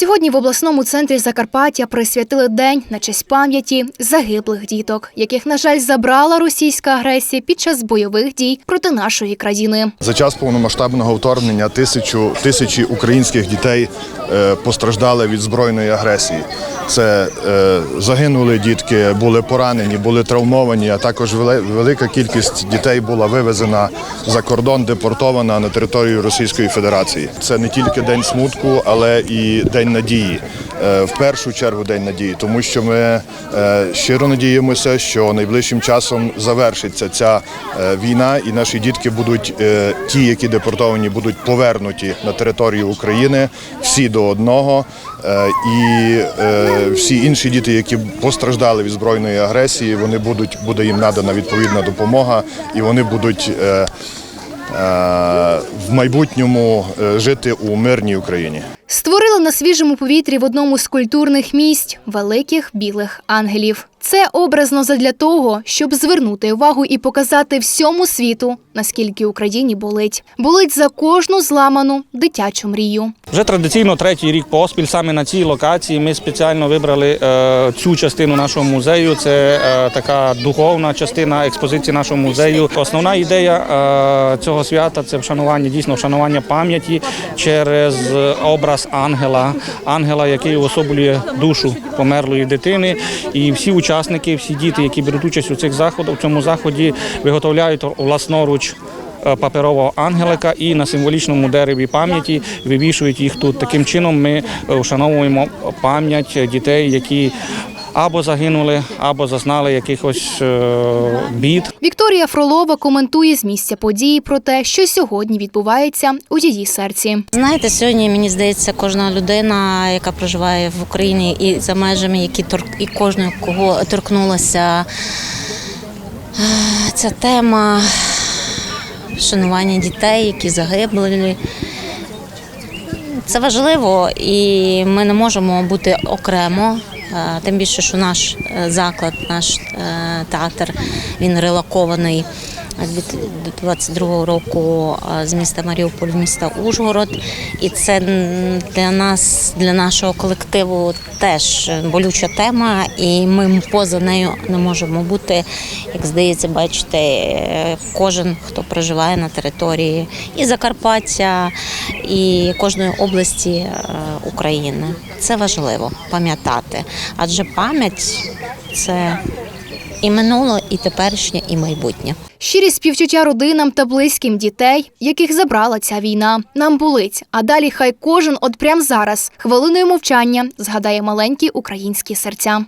Сьогодні в обласному центрі Закарпаття присвятили день на честь пам'яті загиблих діток, яких, на жаль, забрала російська агресія під час бойових дій проти нашої країни. За час повномасштабного вторгнення тисячу, тисячі українських дітей е, постраждали від збройної агресії. Це е, загинули дітки, були поранені, були травмовані, а також велика кількість дітей була вивезена за кордон, депортована на територію Російської Федерації. Це не тільки день смутку, але і день надії. Е, В першу чергу день надії, тому що ми е, щиро надіємося, що найближчим часом завершиться ця е, війна, і наші дітки будуть ті, які депортовані, будуть повернуті на територію України всі до одного. І всі інші діти, які постраждали від збройної агресії, вони будуть буде їм надана відповідна допомога, і вони будуть в майбутньому жити у мирній Україні. Створили на свіжому повітрі в одному з культурних місць великих білих ангелів. Це образно задля того, щоб звернути увагу і показати всьому світу, наскільки Україні болить. Болить за кожну зламану дитячу мрію. Вже традиційно третій рік поспіль саме на цій локації ми спеціально вибрали е, цю частину нашого музею. Це е, така духовна частина експозиції нашого музею. Основна ідея е, цього свята це вшанування, дійсно вшанування пам'яті через образ ангела, ангела, який уособлює душу померлої дитини. І всі учасники, всі діти, які беруть участь у цих заходах, в цьому заході виготовляють власноруч е, паперового ангелика і на символічному дереві пам'яті вивішують їх тут. Таким чином ми е, вшановуємо пам'ять дітей, які або загинули, або зазнали якихось е, бід. Вікторія Фролова коментує з місця події про те, що сьогодні відбувається у її серці. Знаєте, сьогодні мені здається, кожна людина, яка проживає в Україні і за межами, які тор... і кожного кого торкнулася е, ця тема вшанування дітей, які загибли. Це важливо, і ми не можемо бути окремо. Е, тим більше, що наш е, заклад, наш е, театр він релакований 22 року з міста Маріуполь в міста Ужгород, і це для нас, для нашого колективу, теж болюча тема, і ми поза нею не можемо бути. Як здається, бачите, кожен хто проживає на території і Закарпаття, і кожної області е, України. Це важливо пам'ятати, адже пам'ять це і минуле, і теперішнє, і майбутнє. Щирі співчуття родинам та близьким дітей, яких забрала ця війна. Нам болить. А далі хай кожен от прям зараз хвилиною мовчання згадає маленькі українські серця.